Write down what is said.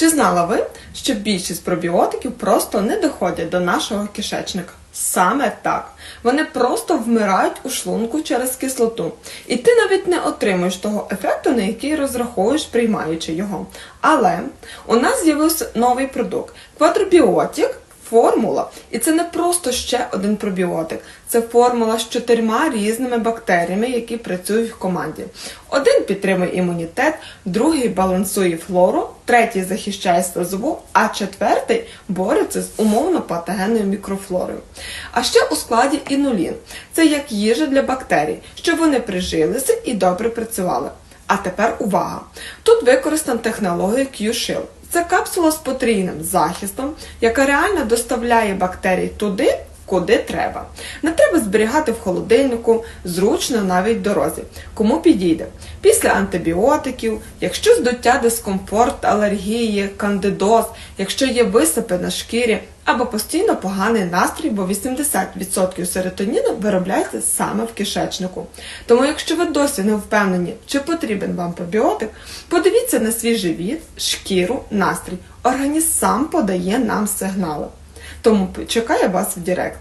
Чи знала ви, що більшість пробіотиків просто не доходять до нашого кишечника? Саме так. Вони просто вмирають у шлунку через кислоту. І ти навіть не отримуєш того ефекту, на який розраховуєш, приймаючи його. Але у нас з'явився новий продукт квадробіотик. Формула, і це не просто ще один пробіотик, це формула з чотирма різними бактеріями, які працюють в команді. Один підтримує імунітет, другий балансує флору, третій захищає слизову, а четвертий бореться з умовно патогенною мікрофлорою. А ще у складі інулін це як їжа для бактерій, щоб вони прижилися і добре працювали. А тепер увага! Тут використана технологія Q-Shield. Це капсула з потрійним захистом, яка реально доставляє бактерії туди, куди треба. Треба зберігати в холодильнику, зручно навіть дорозі. Кому підійде? Після антибіотиків, якщо здуття, дискомфорт, алергії, кандидоз, якщо є висипи на шкірі або постійно поганий настрій, бо 80% серотоніну виробляється саме в кишечнику. Тому, якщо ви досі не впевнені, чи потрібен вам пробіотик, подивіться на свій живіт, шкіру, настрій. Організм сам подає нам сигнали. Тому чекаю вас в Директ.